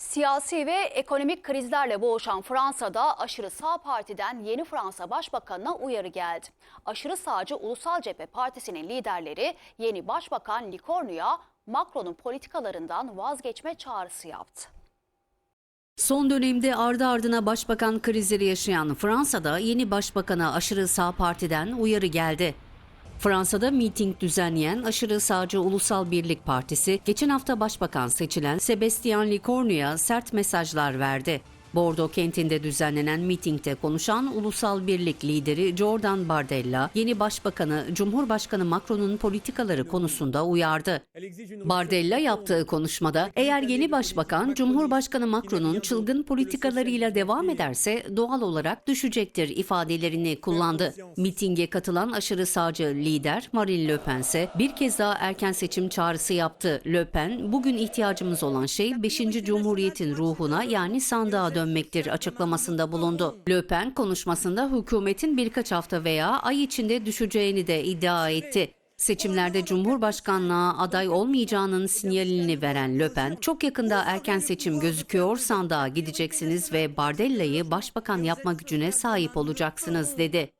Siyasi ve ekonomik krizlerle boğuşan Fransa'da aşırı sağ partiden yeni Fransa Başbakanı'na uyarı geldi. Aşırı sağcı Ulusal Cephe Partisi'nin liderleri yeni Başbakan Licornu'ya Macron'un politikalarından vazgeçme çağrısı yaptı. Son dönemde ardı ardına başbakan krizleri yaşayan Fransa'da yeni başbakana aşırı sağ partiden uyarı geldi. Fransa'da miting düzenleyen aşırı sağcı Ulusal Birlik Partisi geçen hafta başbakan seçilen Sébastien Lecornu'ya sert mesajlar verdi. Bordeaux kentinde düzenlenen mitingde konuşan Ulusal Birlik lideri Jordan Bardella, yeni başbakanı Cumhurbaşkanı Macron'un politikaları konusunda uyardı. Bardella yaptığı konuşmada eğer yeni başbakan Cumhurbaşkanı Macron'un çılgın politikalarıyla devam ederse doğal olarak düşecektir ifadelerini kullandı. Mitinge katılan aşırı sağcı lider Marine Le Pen ise bir kez daha erken seçim çağrısı yaptı. Le Pen, bugün ihtiyacımız olan şey 5. Cumhuriyet'in ruhuna yani sandığa dönmektir açıklamasında bulundu. Le Pen konuşmasında hükümetin birkaç hafta veya ay içinde düşeceğini de iddia etti. Seçimlerde Cumhurbaşkanlığa aday olmayacağının sinyalini veren Le Pen, çok yakında erken seçim gözüküyor, sandığa gideceksiniz ve Bardella'yı başbakan yapma gücüne sahip olacaksınız dedi.